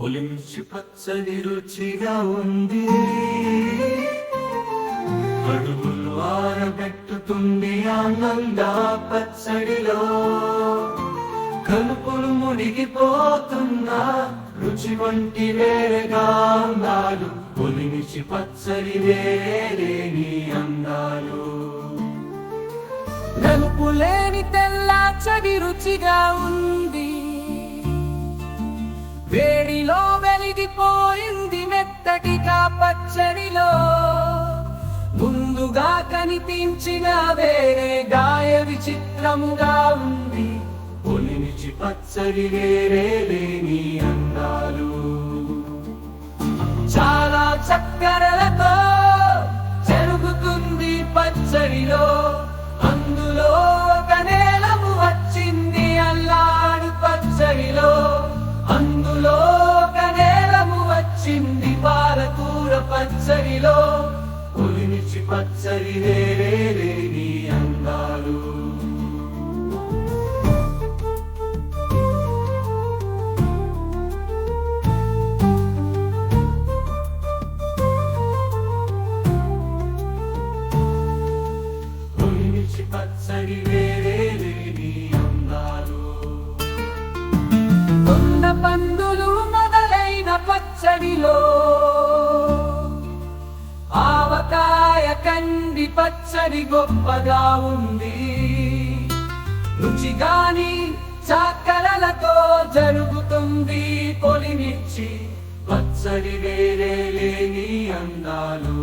పులించి పచ్చడి రుచిగా ఉంది. అడుగులు ఆరబెట్టుతుంది ఆనంద పచ్చడిలో. కలుపులు మునిగిపోతున్నా రుచి వంటి వేరేగా అందాలు. పులిమిచి పచ్చడి వేరేని అందాలు. నలుపు లేని తెల్ల చడి రుచిగా ఉంది. వేడిలో వెలిగిపోయింది మెత్తటిగా పచ్చడిలో ముందుగా కనిపించిన వేరే గాయ విచిత్రముగా ఉంది. పొలిమిచి పచ్చడి వేరే లేని అందాలు. వచ్చింది పాలకూర పచ్చడిలో పులిమిచి పచ్చడి వేరే లేని అందాలు. పులిమిచి ఆకాయ కండి పచ్చడి గొప్పగా ఉంది. రుచిగాని చాకరలతో జరుగుతుంది పొలిమిచ్చి పచ్చడి వేరే లేని అందాలు.